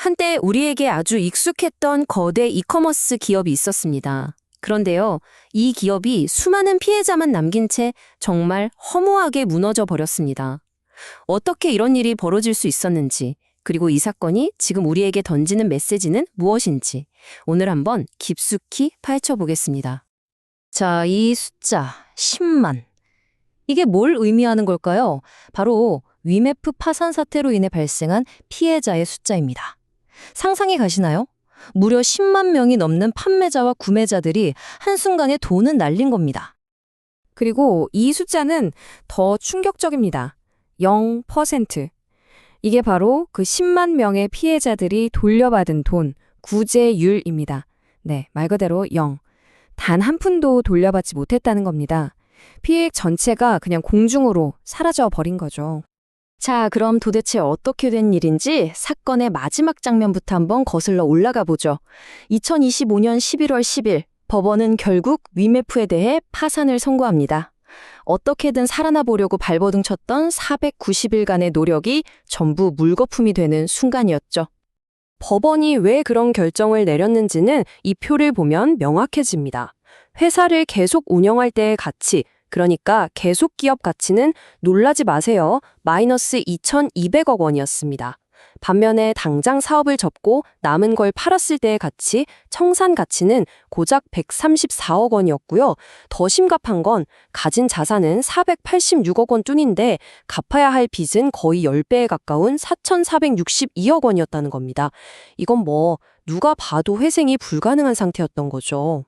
한때 우리에게 아주 익숙했던 거대 이커머스 기업이 있었습니다. 그런데요, 이 기업이 수많은 피해자만 남긴 채 정말 허무하게 무너져 버렸습니다. 어떻게 이런 일이 벌어질 수 있었는지, 그리고 이 사건이 지금 우리에게 던지는 메시지는 무엇인지, 오늘 한번 깊숙이 파헤쳐 보겠습니다. 자, 이 숫자, 10만. 이게 뭘 의미하는 걸까요? 바로 위메프 파산 사태로 인해 발생한 피해자의 숫자입니다. 상상이 가시나요? 무려 10만 명이 넘는 판매자와 구매자들이 한순간에 돈은 날린 겁니다. 그리고 이 숫자는 더 충격적입니다. 0%. 이게 바로 그 10만 명의 피해자들이 돌려받은 돈, 구제율입니다. 네, 말 그대로 0. 단 한 푼도 돌려받지 못했다는 겁니다. 피해액 전체가 그냥 공중으로 사라져 버린 거죠. 자, 그럼 도대체 어떻게 된 일인지 사건의 마지막 장면부터 한번 거슬러 올라가 보죠. 2025년 11월 10일, 법원은 결국 위메프에 대해 파산을 선고합니다. 어떻게든 살아나 보려고 발버둥 쳤던 490일간의 노력이 전부 물거품이 되는 순간이었죠. 법원이 왜 그런 결정을 내렸는지는 이 표를 보면 명확해집니다. 회사를 계속 운영할 때의 가치, 그러니까 계속 기업 가치는 놀라지 마세요. 마이너스 2,200억 원이었습니다. 반면에 당장 사업을 접고 남은 걸 팔았을 때의 가치, 청산 가치는 고작 134억 원이었고요. 더 심각한 건 가진 자산은 486억 원 뿐인데 갚아야 할 빚은 거의 10배에 가까운 4,462억 원이었다는 겁니다. 이건 뭐 누가 봐도 회생이 불가능한 상태였던 거죠.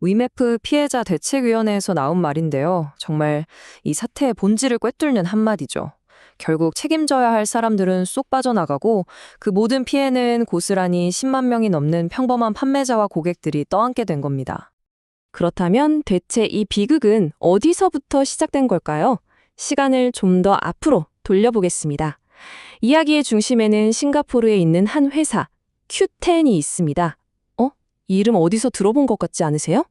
위메프 피해자 대책위원회에서 나온 말인데요. 정말 이 사태의 본질을 꿰뚫는 한마디죠. 결국 책임져야 할 사람들은 쏙 빠져나가고 그 모든 피해는 고스란히 10만 명이 넘는 평범한 판매자와 고객들이 떠안게 된 겁니다. 그렇다면 대체 이 비극은 어디서부터 시작된 걸까요? 시간을 좀 더 앞으로 돌려보겠습니다. 이야기의 중심에는 싱가포르에 있는 한 회사, Q10이 있습니다. 어? 이 이름 어디서 들어본 것 같지 않으세요?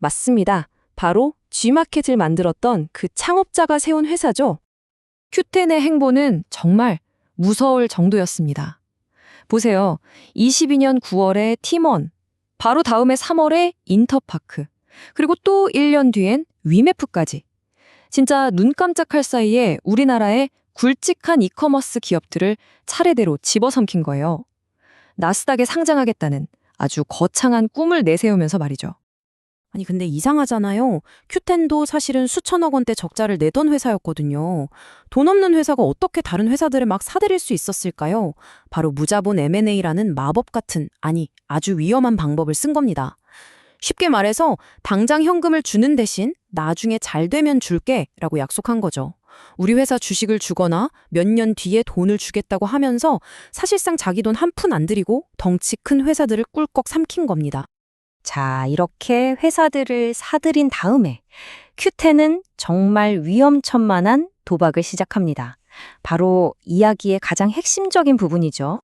맞습니다. 바로 G마켓을 만들었던 그 창업자가 세운 회사죠. Q10의 행보는 정말 무서울 정도였습니다. 보세요. 22년 9월에 팀원, 바로 다음해 3월에 인터파크, 그리고 또 1년 뒤엔 위메프까지. 진짜 눈 깜짝할 사이에 우리나라의 굵직한 이커머스 기업들을 차례대로 집어삼킨 거예요. 나스닥에 상장하겠다는 아주 거창한 꿈을 내세우면서 말이죠. 아니 근데 이상하잖아요. 큐텐도 사실은 수천억 원대 적자를 내던 회사였거든요. 돈 없는 회사가 어떻게 다른 회사들을 막 사들일 수 있었을까요? 바로 무자본 M&A라는 마법 같은 아니 아주 위험한 방법을 쓴 겁니다. 쉽게 말해서 당장 현금을 주는 대신 나중에 잘 되면 줄게 라고 약속한 거죠. 우리 회사 주식을 주거나 몇 년 뒤에 돈을 주겠다고 하면서 사실상 자기 돈 한 푼 안 들이고 덩치 큰 회사들을 꿀꺽 삼킨 겁니다. 자, 이렇게 회사들을 사들인 다음에 큐텐은 정말 위험천만한 도박을 시작합니다. 바로 이야기의 가장 핵심적인 부분이죠.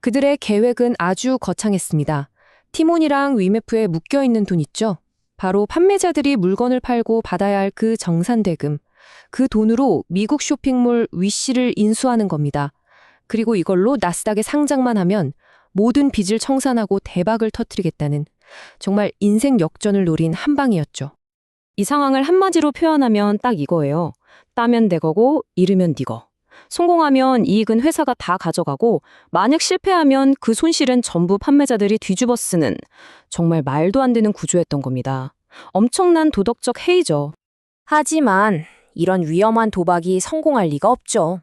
그들의 계획은 아주 거창했습니다. 티몬이랑 위메프에 묶여있는 돈 있죠? 바로 판매자들이 물건을 팔고 받아야 할 그 정산대금. 그 돈으로 미국 쇼핑몰 위시를 인수하는 겁니다. 그리고 이걸로 나스닥에 상장만 하면 모든 빚을 청산하고 대박을 터뜨리겠다는 정말 인생 역전을 노린 한 방이었죠. 이 상황을 한마디로 표현하면 딱 이거예요. 따면 내 거고 잃으면 네 거. 성공하면 이익은 회사가 다 가져가고 만약 실패하면 그 손실은 전부 판매자들이 뒤집어 쓰는 정말 말도 안 되는 구조였던 겁니다. 엄청난 도덕적 해이죠. 하지만 이런 위험한 도박이 성공할 리가 없죠.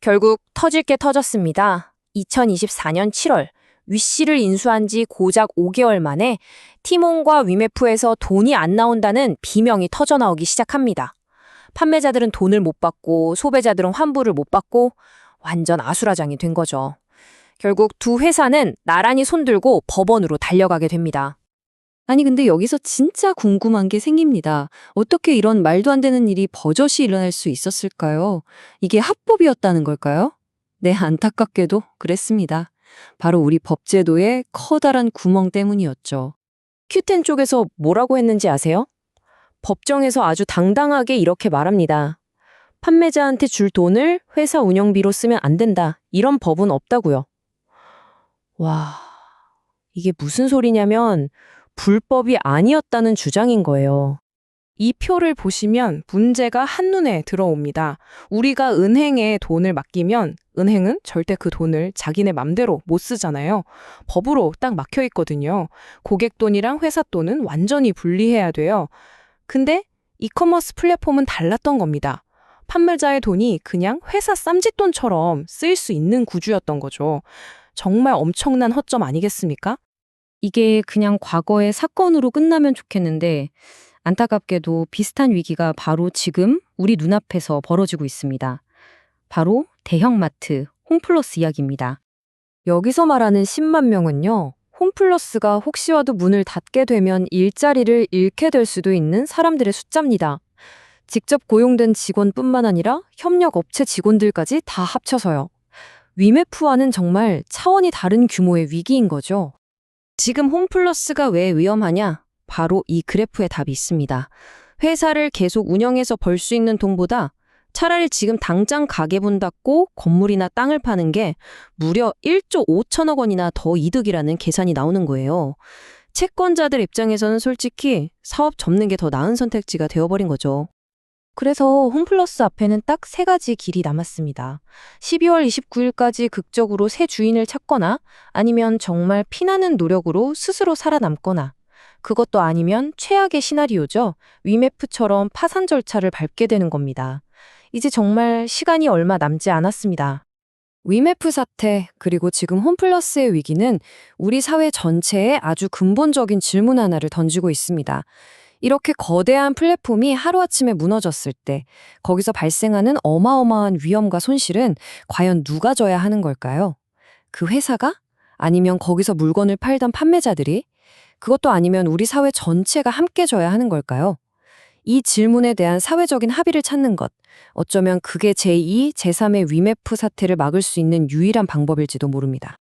결국 터질 게 터졌습니다. 2024년 7월 위씨를 인수한 지 고작 5개월 만에 티몬과 위메프에서 돈이 안 나온다는 비명이 터져나오기 시작합니다. 판매자들은 돈을 못 받고 소비자들은 환불을 못 받고 완전 아수라장이 된 거죠. 결국 두 회사는 나란히 손들고 법원으로 달려가게 됩니다. 아니 근데 여기서 진짜 궁금한 게 생깁니다. 어떻게 이런 말도 안 되는 일이 버젓이 일어날 수 있었을까요? 이게 합법이었다는 걸까요? 네, 안타깝게도 그랬습니다. 바로 우리 법제도의 커다란 구멍 때문이었죠. 큐텐 쪽에서 뭐라고 했는지 아세요? 법정에서 아주 당당하게 이렇게 말합니다. 판매자한테 줄 돈을 회사 운영비로 쓰면 안 된다. 이런 법은 없다고요. 와, 이게 무슨 소리냐면 불법이 아니었다는 주장인 거예요. 이 표를 보시면 문제가 한눈에 들어옵니다. 우리가 은행에 돈을 맡기면 은행은 절대 그 돈을 자기네 맘대로 못 쓰잖아요. 법으로 딱 막혀 있거든요. 고객 돈이랑 회사 돈은 완전히 분리해야 돼요. 근데 이커머스 플랫폼은 달랐던 겁니다. 판매자의 돈이 그냥 회사 쌈짓돈처럼 쓰일 수 있는 구조였던 거죠. 정말 엄청난 허점 아니겠습니까? 이게 그냥 과거의 사건으로 끝나면 좋겠는데 안타깝게도 비슷한 위기가 바로 지금 우리 눈앞에서 벌어지고 있습니다. 바로 대형마트 홈플러스 이야기입니다. 여기서 말하는 10만 명은요. 홈플러스가 혹시라도 문을 닫게 되면 일자리를 잃게 될 수도 있는 사람들의 숫자입니다. 직접 고용된 직원뿐만 아니라 협력 업체 직원들까지 다 합쳐서요. 위메프와는 정말 차원이 다른 규모의 위기인 거죠. 지금 홈플러스가 왜 위험하냐? 바로 이 그래프에 답이 있습니다. 회사를 계속 운영해서 벌 수 있는 돈보다 차라리 지금 당장 가게문 닫고 건물이나 땅을 파는 게 무려 1조 5천억 원이나 더 이득이라는 계산이 나오는 거예요. 채권자들 입장에서는 솔직히 사업 접는 게 더 나은 선택지가 되어버린 거죠. 그래서 홈플러스 앞에는 딱 세 가지 길이 남았습니다. 12월 29일까지 극적으로 새 주인을 찾거나 아니면 정말 피나는 노력으로 스스로 살아남거나 그것도 아니면 최악의 시나리오죠. 위메프처럼 파산 절차를 밟게 되는 겁니다. 이제 정말 시간이 얼마 남지 않았습니다. 위메프 사태, 그리고 지금 홈플러스의 위기는 우리 사회 전체에 아주 근본적인 질문 하나를 던지고 있습니다. 이렇게 거대한 플랫폼이 하루아침에 무너졌을 때 거기서 발생하는 어마어마한 위험과 손실은 과연 누가 져야 하는 걸까요? 그 회사가? 아니면 거기서 물건을 팔던 판매자들이? 그것도 아니면 우리 사회 전체가 함께 져야 하는 걸까요? 이 질문에 대한 사회적인 합의를 찾는 것, 어쩌면 그게 제2, 제3의 위메프 사태를 막을 수 있는 유일한 방법일지도 모릅니다.